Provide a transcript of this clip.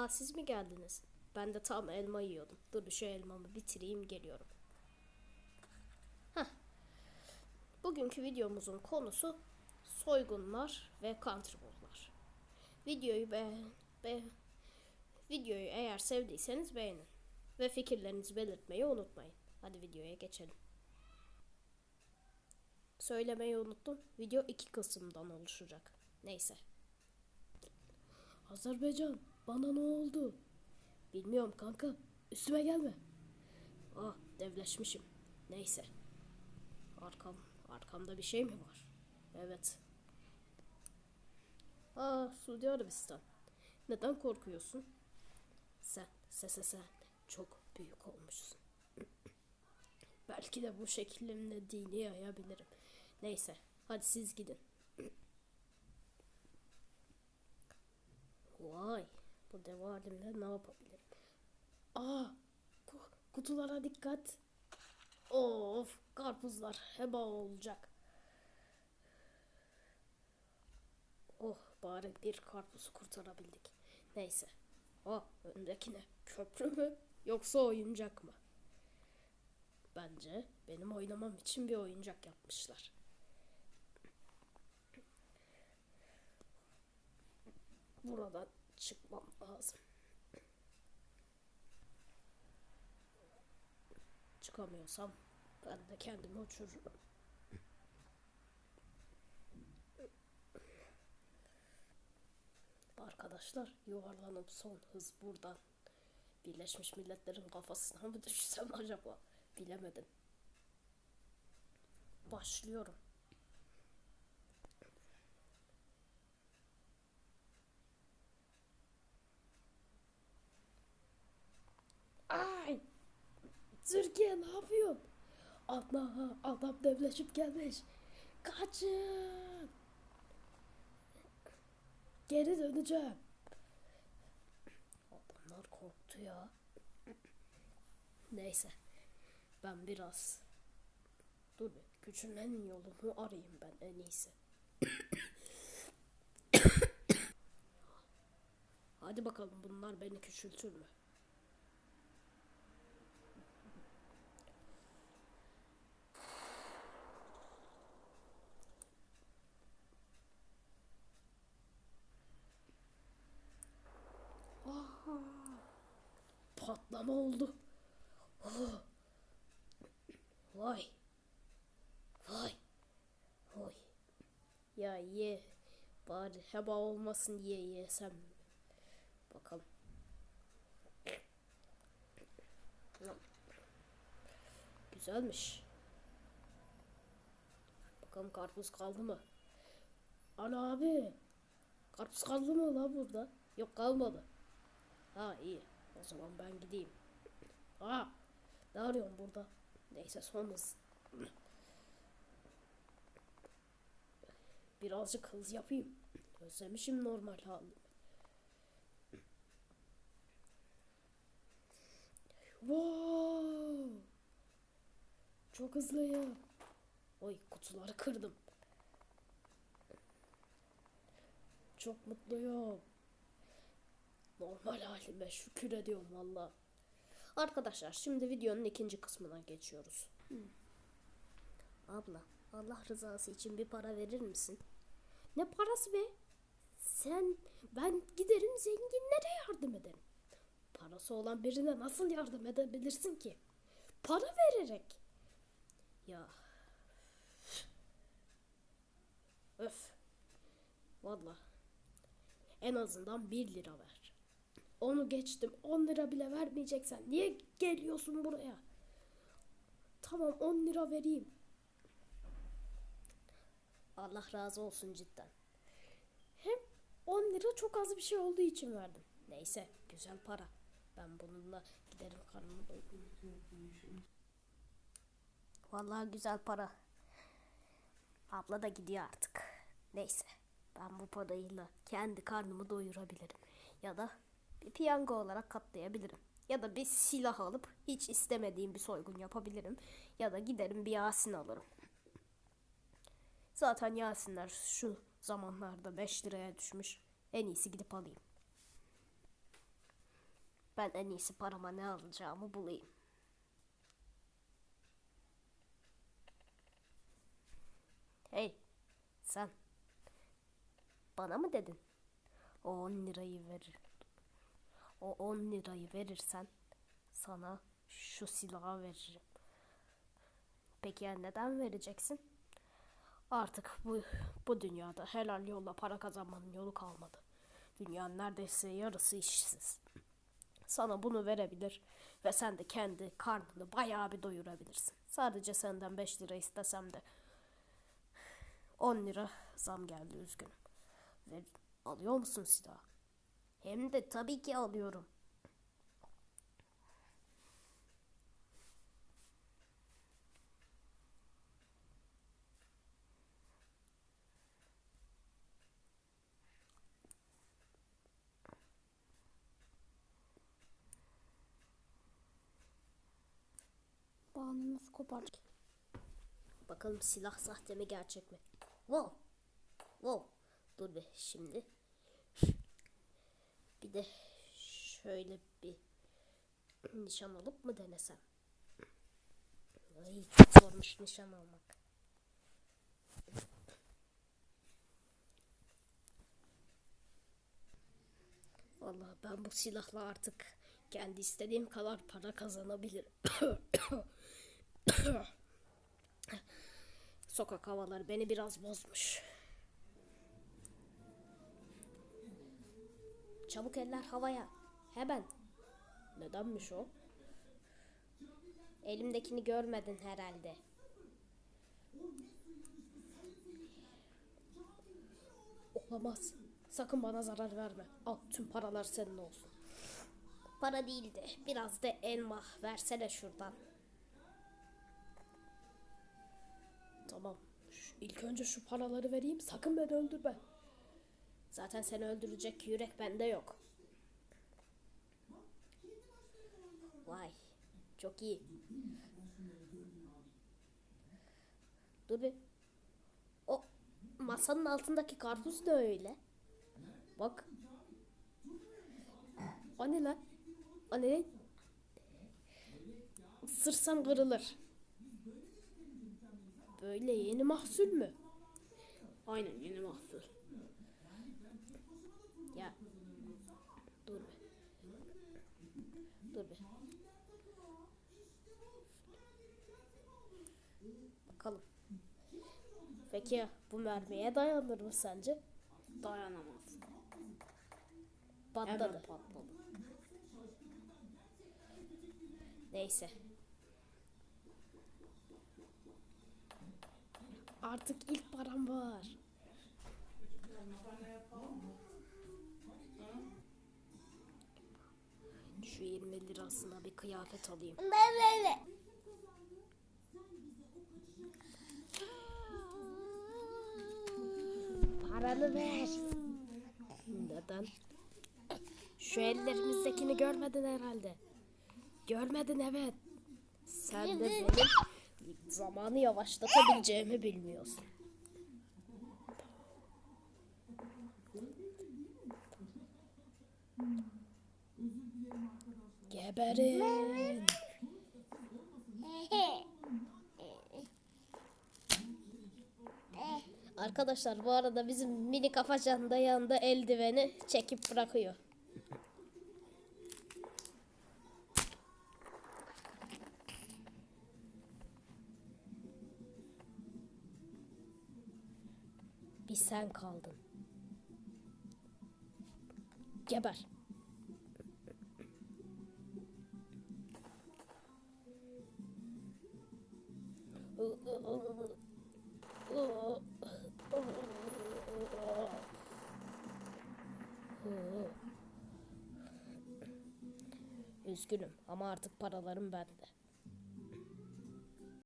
Aa siz mi geldiniz? Ben de tam elma yiyordum. Dur şu elmamı bitireyim geliyorum. Heh. Bugünkü videomuzun konusu soygunlar ve counterball'lar. Videoyu be, be videoyu eğer sevdiyseniz beğenin ve fikirlerinizi belirtmeyi unutmayın. Hadi videoya geçelim. Söylemeyi unuttum. Video iki kısımdan oluşacak. Neyse. Azerbaycan bana ne oldu? Bilmiyorum kanka. Üstüme gelme. Ah devleşmişim. Neyse. Arkam, arkamda bir şey mi var? Evet. Aa Suudi Arabistan. Neden korkuyorsun? Sen, sen, sen, sen çok büyük olmuşsun. Belki de bu şeklimle dini yayabilirim. Neyse, hadi siz gidin. Vay, bu dev halimle ne yapabilirim? Aa, ku- kutulara dikkat. Of, karpuzlar heba olacak. Oh, bari bir karpuzu kurtarabildik. Neyse. Oh, öndeki ne? Köprü mü? Yoksa oyuncak mı? Bence benim oynamam için bir oyuncak yapmışlar. Buradan çıkmam lazım. Çıkamıyorsam ben de kendimi uçururum. Arkadaşlar yuvarlanıp son hız buradan. Birleşmiş Milletler'in kafasına mı düşsem acaba? Bilemedim. Başlıyorum. Ay! Türkiye ne yapıyorsun? Allah adam devleşip gelmiş. Kaçın! Geri döneceğim. Adamlar korktu ya. Neyse. Ben biraz... Dur bir. Küçülmenin yolunu arayayım ben en iyisi. Hadi bakalım bunlar beni küçültür mü? Patlama oldu. Oh. Vay. Vay. Vay. Ya ye. Bari heba olmasın diye yesem. Bakalım. Güzelmiş. Bakalım karpuz kaldı mı? Ana abi. Karpuz kaldı mı la burada? Yok kalmadı. Ha iyi. O zaman ben gideyim. Aa. Ne arıyorum burada? Neyse son hız. Birazcık hız yapayım. Özlemişim normal halimi. Wow! Çok hızlıyım. Oy kutuları kırdım. Çok mutluyum. Normal halime şükür ediyorum valla. Arkadaşlar şimdi videonun ikinci kısmına geçiyoruz. Abla Allah rızası için bir para verir misin? Ne parası be? Sen ben giderim zenginlere yardım ederim. Parası olan birine nasıl yardım edebilirsin ki? Para vererek. Ya. Öf. Valla. En azından 1 lira ver. Onu geçtim. 10 lira bile vermeyeceksen niye geliyorsun buraya? Tamam 10 lira vereyim. Allah razı olsun cidden. Hem 10 lira çok az bir şey olduğu için verdim. Neyse güzel para. Ben bununla giderim karnımı doyururum. Vallahi güzel para. Abla da gidiyor artık. Neyse. Ben bu parayla kendi karnımı doyurabilirim. Ya da bir piyango olarak katlayabilirim. Ya da bir silah alıp hiç istemediğim bir soygun yapabilirim. Ya da giderim bir Yasin alırım. Zaten Yasinler şu zamanlarda 5 liraya düşmüş. En iyisi gidip alayım. Ben en iyisi parama ne alacağımı bulayım. Hey, sen. Bana mı dedin? O 10 lirayı verir. O 10 lirayı verirsen sana şu silahı veririm. Peki ya neden vereceksin? Artık bu bu dünyada helal yolla para kazanmanın yolu kalmadı. Dünyanın neredeyse yarısı işsiz. Sana bunu verebilir ve sen de kendi karnını bayağı bir doyurabilirsin. Sadece senden 5 lira istesem de 10 lira zam geldi üzgünüm. Ve alıyor musun silahı? Hem de tabii ki alıyorum. Bağını nasıl kopar? Bakalım silah sahte mi gerçek mi? Wow. Wow. Dur be şimdi. De şöyle bir nişan alıp mı denesem? Ay çok zormuş nişan almak. Vallahi ben bu silahla artık kendi istediğim kadar para kazanabilirim. Sokak havaları beni biraz bozmuş. Çabuk eller havaya. Hemen. Nedenmiş o? Elimdekini görmedin herhalde. Olamaz. Sakın bana zarar verme. Al tüm paralar senin olsun. Para değildi. Biraz da elma versene şuradan. Tamam. Şu- İlk önce şu paraları vereyim. Sakın beni öldürme. Zaten seni öldürecek yürek bende yok. Vay. Çok iyi. Dur bir. O masanın altındaki karpuz ne öyle? Bak. O ne lan? O ne? Isırsam kırılır. Böyle yeni mahsul mü? Aynen yeni mahsul. Ya. Dur be. Dur be. Bakalım. Peki bu mermiye dayanır mı sence? Dayanamaz. Patladı. Hemen patladı. Neyse. Artık ilk param var. Şu 20 lirasına bir kıyafet alayım. Paranı ver. Neden? Şu ellerimizdekini görmedin herhalde. Görmedin evet. Sen de benim zamanı yavaşlatabileceğimi bilmiyorsun. Geberin. Arkadaşlar bu arada bizim mini kafacan da yanında eldiveni çekip bırakıyor. Bir sen kaldın. Geber. Üzgünüm ama artık paralarım bende.